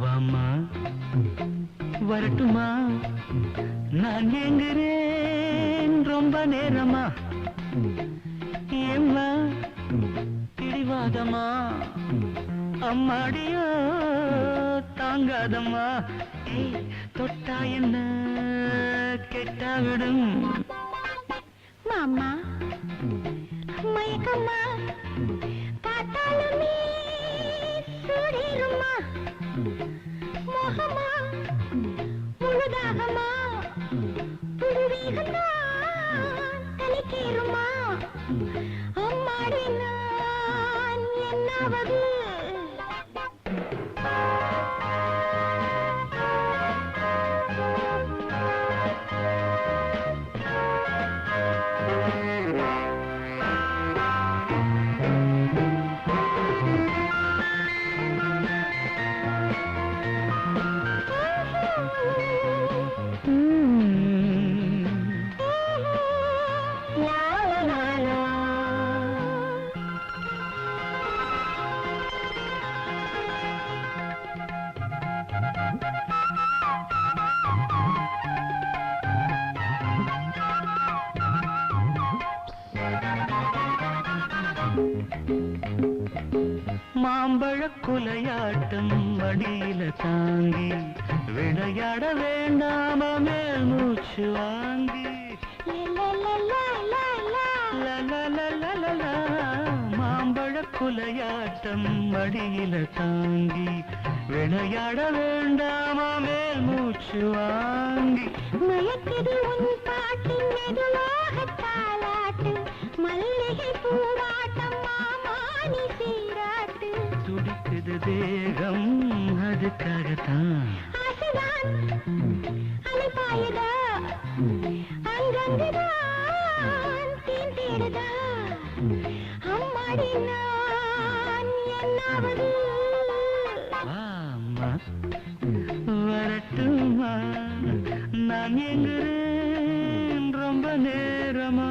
வாமா வரட்டுமா நான் ரொம்ப நேரமா ஏம்மா? பிடிவாதமா அம்மாடியோ தாங்காதம்மா. தொட்டா என்ன? கெட்டா விடும். மாமா மயக்கம்மா பார்த்தாலுமே சூடிருமா மோகமா முழுதாகமா புழுவீகமா தலைக்கேறுமா அம்மாடி நான் என்னாவது うん。குலையாட்டம் வடியில தாங்கி விளையாட வேண்டாம மேல் மூச்சு வாங்கி. மாம்பழ குலையாட்டம் வடியில தாங்கி விளையாட வேண்டாம மேல் மூச்சு வாங்கி. மயக்கது உன் பாட்டு மெதுவாக தாளாட்டு மல்லிகை பூவாட்டம் தேகம் என்னாவது வாம்மா, வரட்டுமா நான் எங்குறேன்? ரொம்ப நேரமா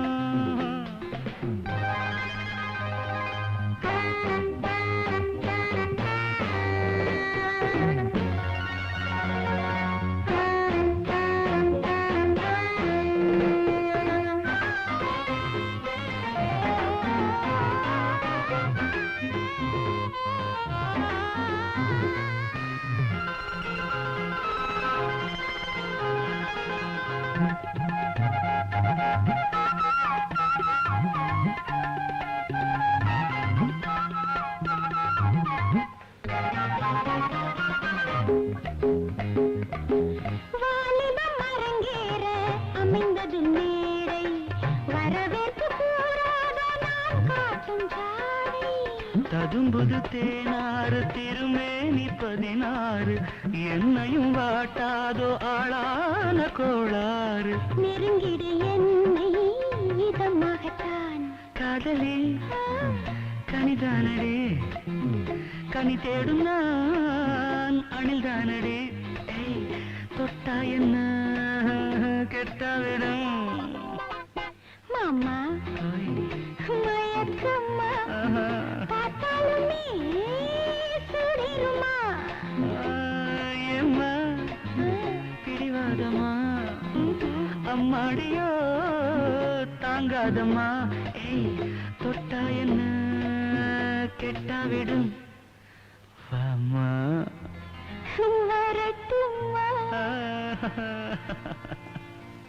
ததும்புது தேனாறு திருமேனி பதினாறு என்னையும் வாட்டாதோ ஆளான கோளாறு. நெருங்கிடு என்னை இதமாகத்தான் காதலே கனிதானடே கனி தேடும் நான் அணில்தானடே. தொட்டா என்ன? கெட்டாவிடும் மாமா மயக்கம்மா. தாங்காதமா அம்மாடியோ தாங்காதமா ஏய் தொட்டா என்ன? கெட்டாவிடும் வாமா வரட்டுமா